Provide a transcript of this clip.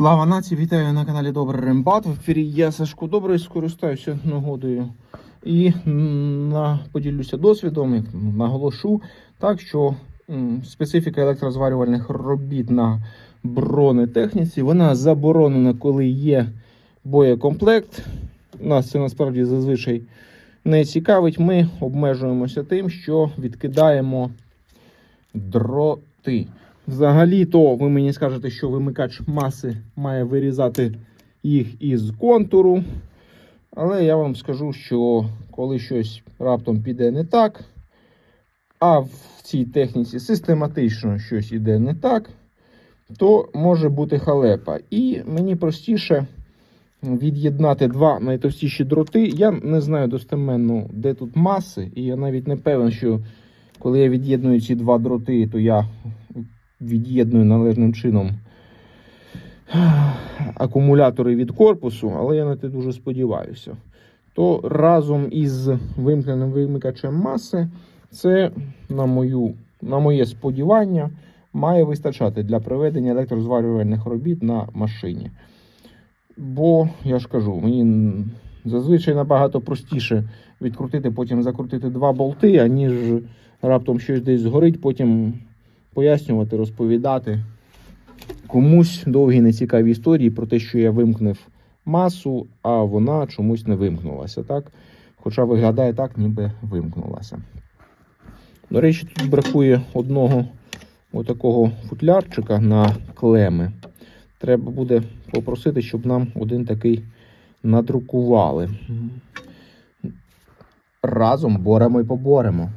Слава нації, вітаю на каналі Добрий Рембат. В ефірі я Сашко Добрий, скористаюся нагодою і на, поділюся досвідом, як наголошу, так що м, специфіка електрозварювальних робіт на бронетехніці, вона заборонена, коли є боєкомплект. Нас це насправді зазвичай не цікавить. Ми обмежуємося тим, що відкидаємо дроти. Взагалі, то ви мені скажете, що вимикач маси має вирізати їх із контуру. Але я вам скажу, що коли щось раптом піде не так, а в цій техніці систематично щось іде не так, то може бути халепа. І мені простіше від'єднати два найтовстіші дроти. Я не знаю достеменно, де тут маси, і я навіть не певен, що коли я від'єдную ці два дроти, то я від'єдную належним чином акумулятори від корпусу, але я на те дуже сподіваюся. То разом із вимкненим вимикачем маси, це, на, мою, на моє сподівання, має вистачати для проведення електрозварювальних робіт на машині. Бо, я ж кажу, мені зазвичай набагато простіше відкрутити, потім закрутити два болти, аніж раптом щось десь згорить, потім пояснювати, розповідати комусь довгі нецікаві історії про те, що я вимкнув масу, а вона чомусь не вимкнулася, так? Хоча виглядає так, ніби вимкнулася. До речі, тут бракує одного отакого футлярчика на клеми. Треба буде попросити, щоб нам один такий надрукували. Разом боремо і поборемо.